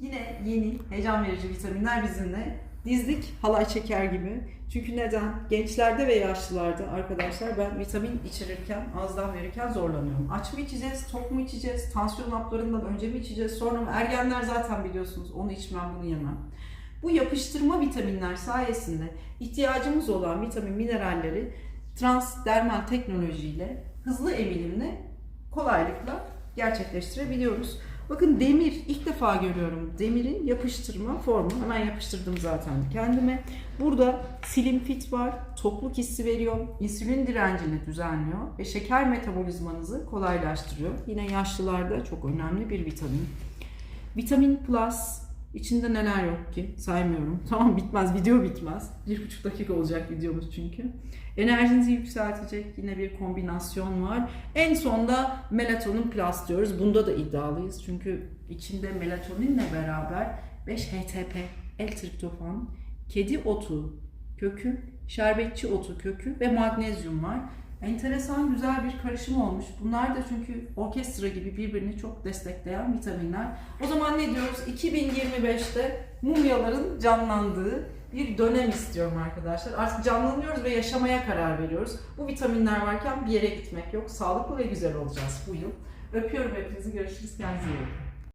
Yine yeni, heyecan verici vitaminler bizimle. Dizdik halay çeker gibi. Çünkü neden? Gençlerde ve yaşlılarda arkadaşlar ben vitamin içirirken, azdan verirken zorlanıyorum. Aç mı içeceğiz, tok mu içeceğiz, tansiyon haplarından önce mi içeceğiz, sonra mı? Ergenler zaten biliyorsunuz onu içmem, bunu yemem. Bu yapıştırma vitaminler sayesinde ihtiyacımız olan vitamin mineralleri transdermal teknolojiyle hızlı emilimle kolaylıkla gerçekleştirebiliyoruz. Bakın demir ilk defa görüyorum. Demirin yapıştırma formu. Hemen yapıştırdım zaten kendime. Burada slim fit var. Tokluk hissi veriyor. insülin direncini düzenliyor ve şeker metabolizmanızı kolaylaştırıyor. Yine yaşlılarda çok önemli bir vitamin. Vitamin Plus içinde neler yok ki saymıyorum. Tamam bitmez video bitmez. Bir buçuk dakika olacak videomuz çünkü. Enerjinizi yükseltecek yine bir kombinasyon var. En sonda melatonin plus diyoruz. Bunda da iddialıyız. Çünkü içinde melatoninle beraber 5 HTP, L-triptofan, kedi otu kökü, şerbetçi otu kökü ve magnezyum var. Enteresan güzel bir karışım olmuş. Bunlar da çünkü orkestra gibi birbirini çok destekleyen vitaminler. O zaman ne diyoruz? 2025'te mumyaların canlandığı bir dönem istiyorum arkadaşlar. Artık canlanıyoruz ve yaşamaya karar veriyoruz. Bu vitaminler varken bir yere gitmek yok. Sağlıklı ve güzel olacağız bu yıl. Öpüyorum hepinizi. Görüşürüz. Kendinize iyi bakın.